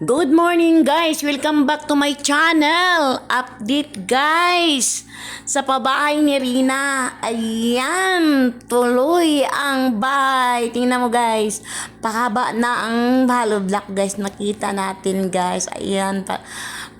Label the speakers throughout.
Speaker 1: Good morning guys! Welcome back to my channel! Update guys! Sa pabahay ni Rina, ayan, tuloy ang bahay. Tingnan mo guys, pakaba na ang hollow block guys. Nakita natin guys, ayan, pa,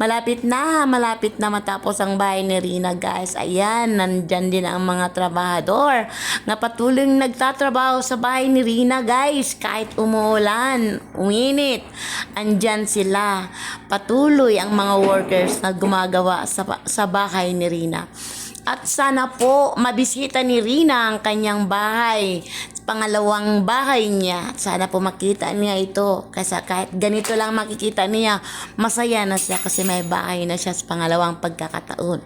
Speaker 1: malapit na, malapit na matapos ang bahay ni Rina guys. Ayan, nandyan din ang mga trabahador na patuloy nagtatrabaho sa bahay ni Rina guys. Kahit umuulan, uminit, andyan sila. Patuloy ang mga workers na gumagawa sa, sa bahay ni Rina. At sana po mabisita ni Rina ang kanyang bahay. Pangalawang bahay niya. Sana po makita niya ito. Kasi kahit ganito lang makikita niya, masaya na siya kasi may bahay na siya sa pangalawang pagkakataon.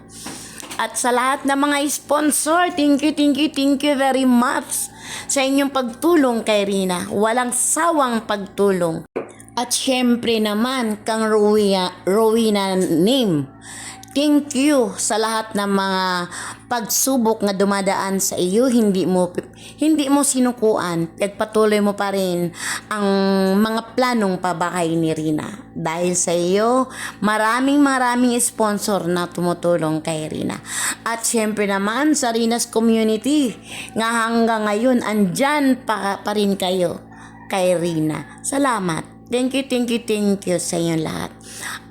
Speaker 1: At sa lahat ng mga sponsor, thank you, thank you, thank you very much sa inyong pagtulong kay Rina. Walang sawang pagtulong. At syempre naman, kang Rowena, Rowena name. Thank you sa lahat ng mga pagsubok na dumadaan sa iyo. Hindi mo hindi mo sinukuan. Nagpatuloy mo pa rin ang mga planong pabahay ni Rina. Dahil sa iyo, maraming maraming sponsor na tumutulong kay Rina. At syempre naman sa Rina's community, nga hanggang ngayon andyan pa, pa rin kayo kay Rina. Salamat. Thank you, thank you, thank you sa inyo lahat.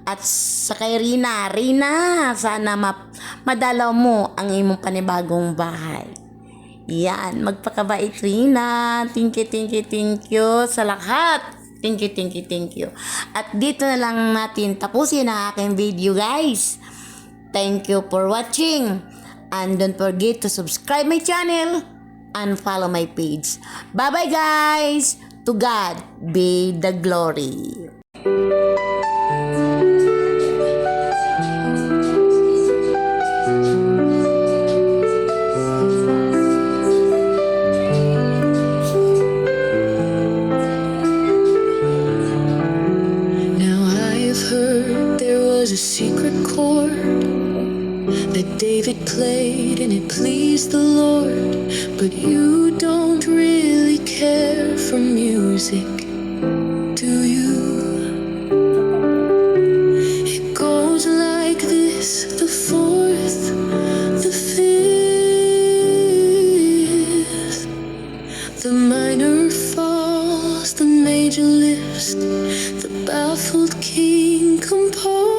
Speaker 1: At sa kay Rina, Rina, sana ma- madalaw mo ang imong panibagong bahay. Yan, magpakabait Rina. Thank you, thank you, thank you sa lahat. Thank you, thank you, thank you. At dito na lang natin tapusin ang aking video guys. Thank you for watching. And don't forget to subscribe my channel and follow my page. Bye-bye guys! To God be the glory.
Speaker 2: Now I've heard there was a secret chord that David played and it pleased the Lord. But you don't really care music, to you? It goes like this the fourth, the fifth. The minor falls, the major lifts, the baffled king composing